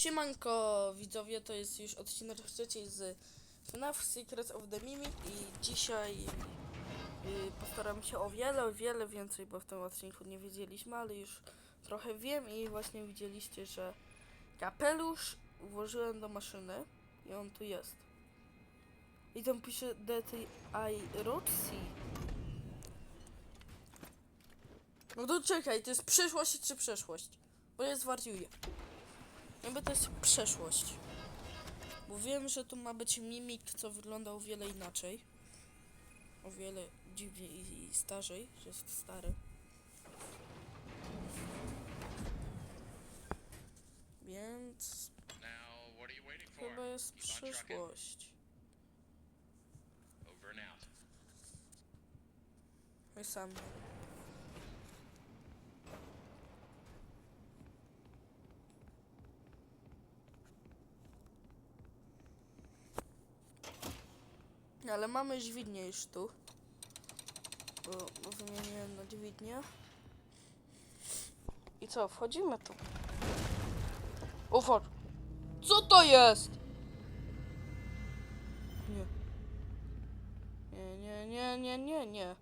Siemanko widzowie, to jest już odcinek trzeci z FNAF Secrets of the Mimic i dzisiaj y, postaram się o wiele, wiele więcej, bo w tym odcinku nie wiedzieliśmy, ale już trochę wiem i właśnie widzieliście, że kapelusz włożyłem do maszyny i on tu jest. I tam pisze That I wrote C. No to czekaj, to jest przyszłość czy przeszłość? Bo ja zwariuję. Jakby to jest przeszłość. Bo wiem, że tu ma być mimik, co wygląda o wiele inaczej. O wiele dziwniej i starzej, że jest stary. Więc chyba jest przyszłość. Over sam. Ale mamy dźwignię już tu. Bo, bo wymieniłem na dźwignię. I co, wchodzimy tu. Fuck. Co to jest? Nie. Nie, nie, nie, nie, nie, nie.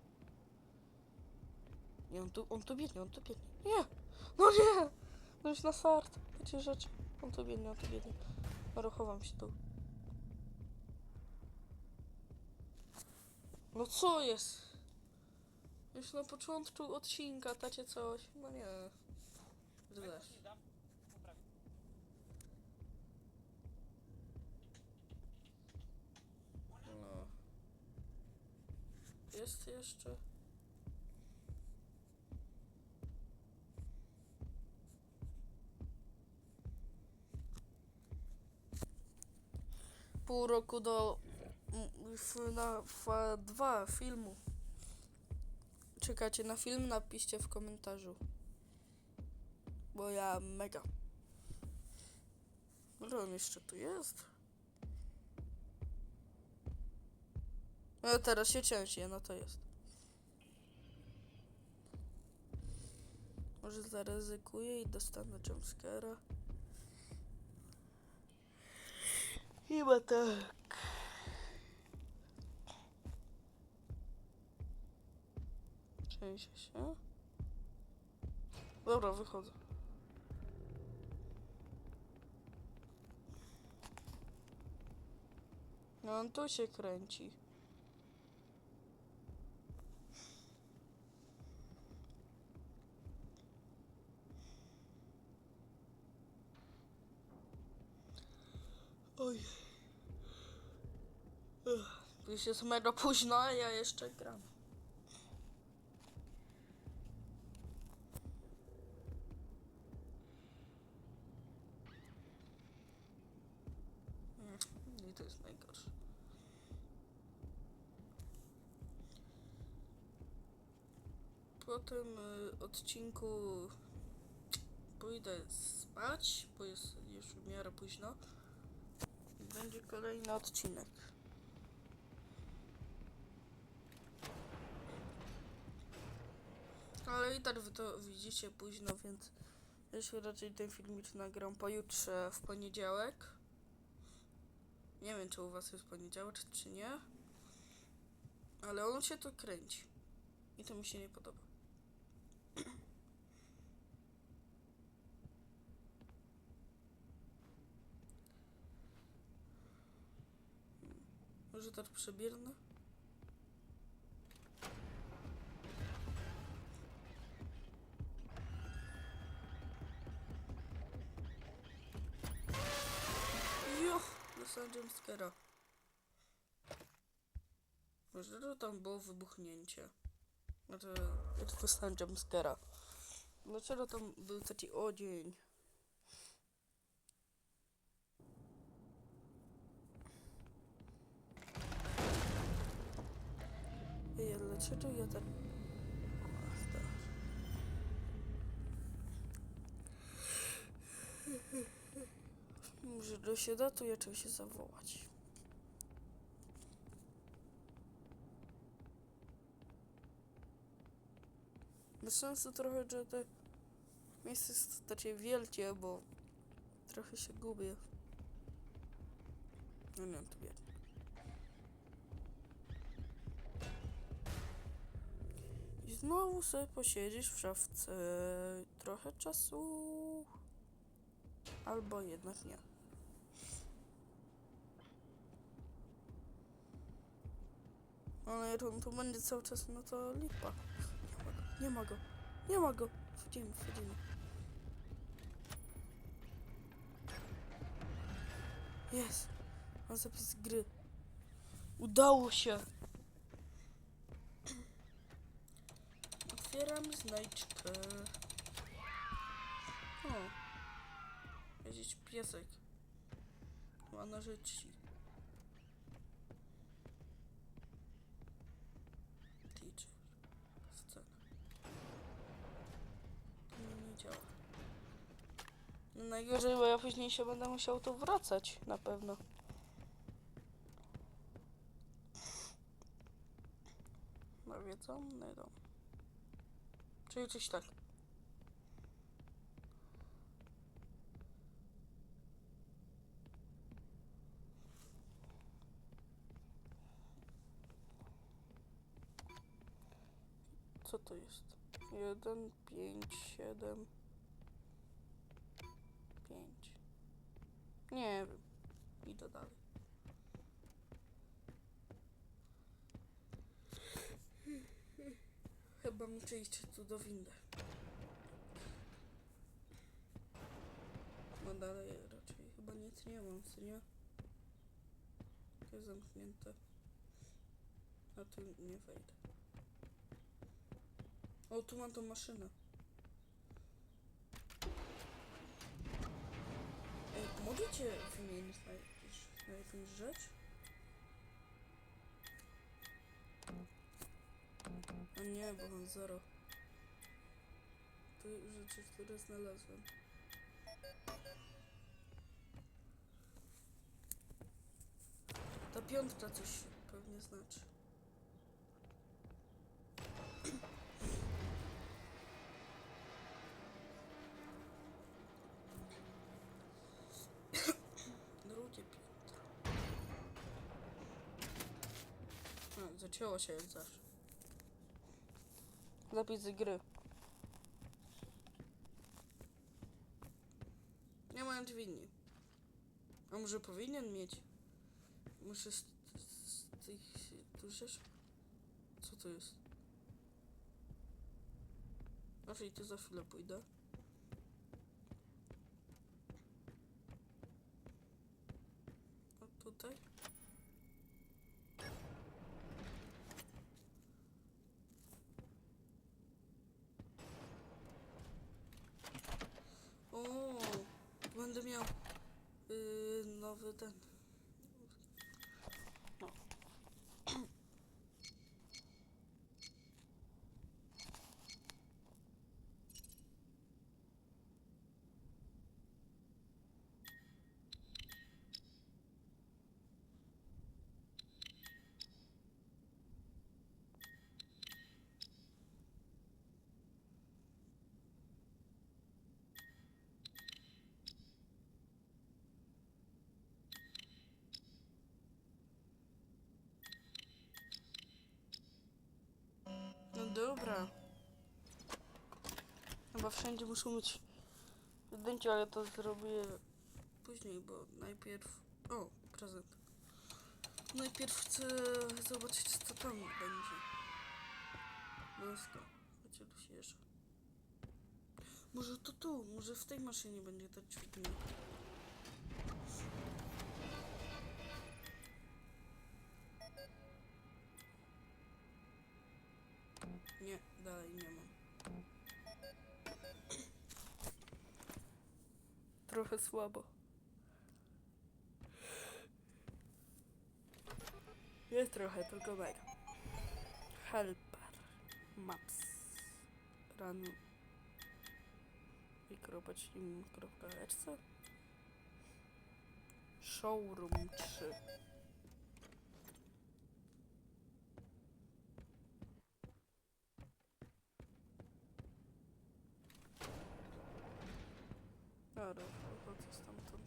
Nie, on tu, on tu biegnie, on tu biegnie. Nie! No nie! No już na start. Takie rzeczy. On tu biegnie, on tu biegnie. Dobra, chowam się tu. No co jest? Już na początku odcinka tacie coś. No nie. Źle. No. Jest jeszcze. pół roku do f, na FA2 filmu. Czekacie na film? Napiszcie w komentarzu. Bo ja mega. Ale on jeszcze tu jest. No teraz się cięcie, no to jest. Może zaryzykuję i dostanę jumpscare'a. Chyba tak. Trzęsie się. Dobra, wychodzę. No on tu się kręci. Oj. Już jest mega późno, a ja jeszcze gram. Mm, I to jest najgorsze. Po tym y, odcinku pójdę spać, bo jest już w miarę późno. Będzie kolejny odcinek. Ale i tak wy to widzicie późno, więc się raczej ten filmik nagram pojutrze w poniedziałek. Nie wiem, czy u was jest poniedziałek, czy nie. Ale on się tu kręci. I to mi się nie podoba. Może tak przebiernę? Jo, dostałem jumpscare'a. Może to tam było wybuchnięcie. No to ja to dostałem jumpscare'a. Dlaczego tam był taki odzień? Ej, dlaczego ja tak... Może do się da, to ja trzeba się zawołać. Bez sensu trochę, że te miejsce jest takie wielkie, bo Trochę się gubię. No nie, tu biegnie. Znowu sobie posiedzisz w szafce trochę czasu. Albo jednak nie. Ale jak on tu będzie cały czas, no to lipa. Nie ma go, nie ma go. Wchodzimy, wchodzimy. Jest. Mam zapis gry. Udało się. Otwieram znajdźkę. O. Jakiś piesek. Ma narzeci. Teacher. Scena. Nie działa. No najgorzej, bo ja później się będę musiał tu wracać, na pewno. Nawiedzony dom. Czyli coś tak. Co to jest? Jeden, pięć, siedem, pięć. Nie wiem. Idę dalej. Chyba muszę iść tu do windy. No dalej raczej chyba nic nie mam, nie? To jest zamknięte. A tu nie wejdę. O, tu mam tą maszynę. Ej, możecie wymienić na, jakiś, na jakąś rzecz? A nie, bo mam zero. To rzeczy, które znalazłem. Ta piątka coś pewnie znaczy. Drugie piętro. A, zacięło się jak zawsze. Z gry. Nie mają dźwigni. A może powinien mieć? Muszę z, z tych tu rzeczy... Co to jest? Raczej tu za chwilę pójdę. A tutaj? O, będę miał yy, nowy ten. No. No dobra. Chyba wszędzie muszą mieć zdjęcie, ale to zrobię później, bo najpierw... O, prezent. Najpierw chcę zobaczyć, co tam będzie. Maska. Chociaż jeszcze. Może to tu, może w tej maszynie będzie ta dźwignia. Nie, dalej nie mam. Trochę słabo. Jest trochę, tylko mega. Helper. Maps. Kropka HC. Showroom 3. kolorów albo stamtąd.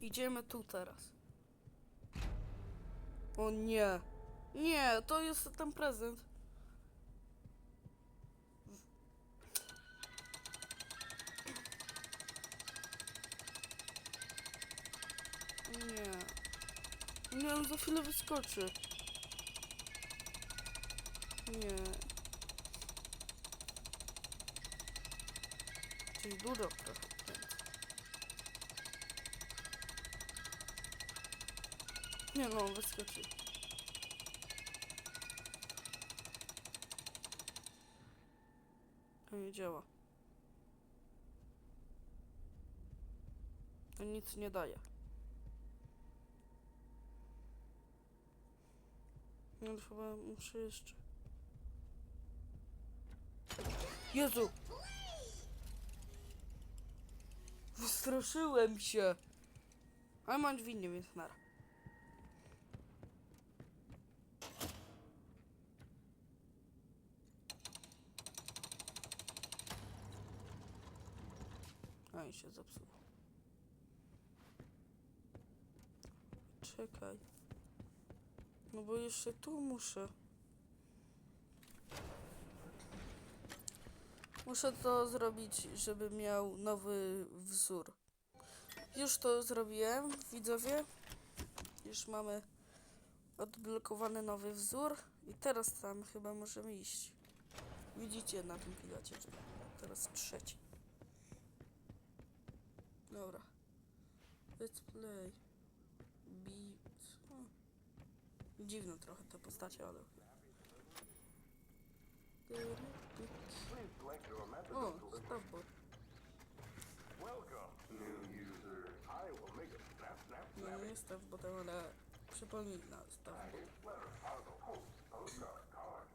Idziemy tu teraz. O nie. Nie, to jest ten prezent. Nie, on za chwilę wyskoczy. Nie. Czyli dużo trochę. Nie no, on wyskoczy. To nie działa. To nic nie daje. No chyba muszę jeszcze. Jezu! Wystraszyłem się! Ale mam dźwignię, więc nara. A i się zepsuło. Czekaj. No bo jeszcze tu muszę. Muszę to zrobić, żeby miał nowy wzór. Już to zrobiłem, widzowie. Już mamy odblokowany nowy wzór i teraz tam chyba możemy iść. Widzicie na tym pilocie, że teraz trzeci. Dobra. Let's play. Be... Co? Dziwne trochę te postacie, ale... O, stawbot. Nie, nie stawbotem, ale przypomina stawbot. Letter are the host, postcard, card,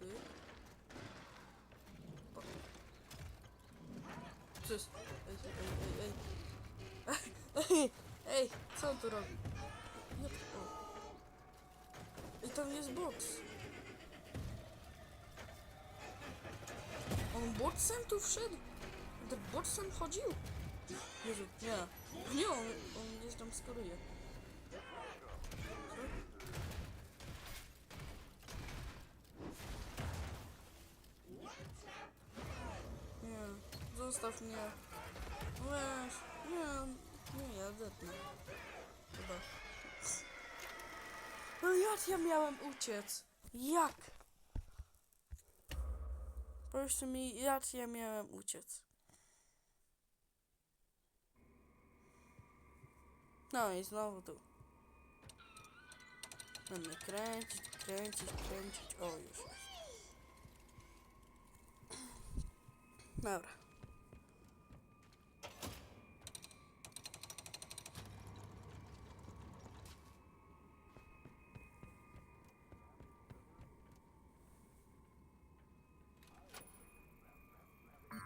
pyk. O. Co jest? Ej, ej, ej, ej. Ej, ej, co on tu robi? Nie, o. I tam jest box. On botsem tu wszedł? Ten botsem chodził? Jezu, nie. Nie, on, on mnie tam skoruje. Nie, zostaw mnie. Weź, nie, nie, ja zetnę. Chyba. No jak ja miałem uciec? Jak? Powiedzcie mi, jak ja miałem uciec? No i znowu tu. Będę kręcić, kręcić, kręcić. O, już jest. Dobra.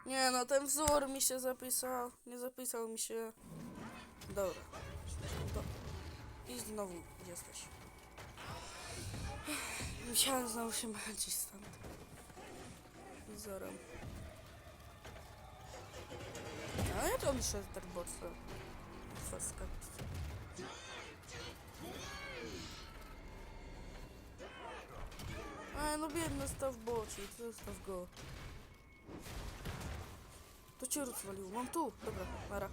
No, ten wzór mi się zapisał. Nie zapisał mi się. Dobra. To. I znowu jesteś. Musiałem znowu się męczyć stąd. Wzorem. A ja to muszę tak mocno zaskakić. A no biedny staw boci, zostaw go. To cię rozwaliło, mam tu. Dobra, Mara.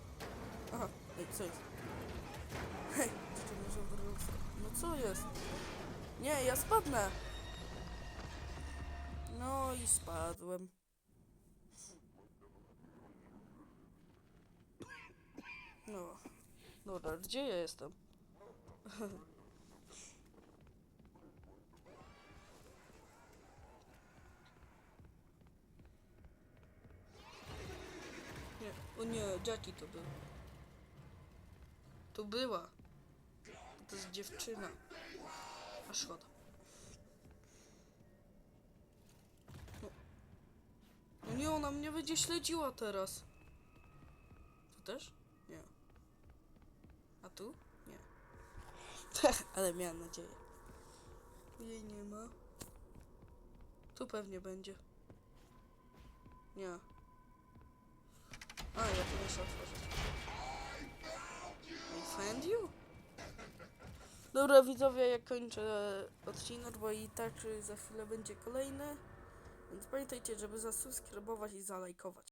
Aha, ej, co jest? Hej? No co jest? Nie, ja spadnę. No i spadłem. No. Dobra, gdzie ja jestem? Nie, Jackie to był. To była. To jest dziewczyna. A szkoda. No. no nie, ona mnie będzie śledziła teraz. To też? Nie. tu? Nie. Ale miałem nadzieję. Jej nie ma. Tu pewnie będzie. Nie. A, ja tu muszę otworzyć. I found you? Dobra widzowie, ja kończę odcinek, bo i tak za chwilę będzie kolejny. Więc pamiętajcie, żeby zasubskrybować i zalajkować.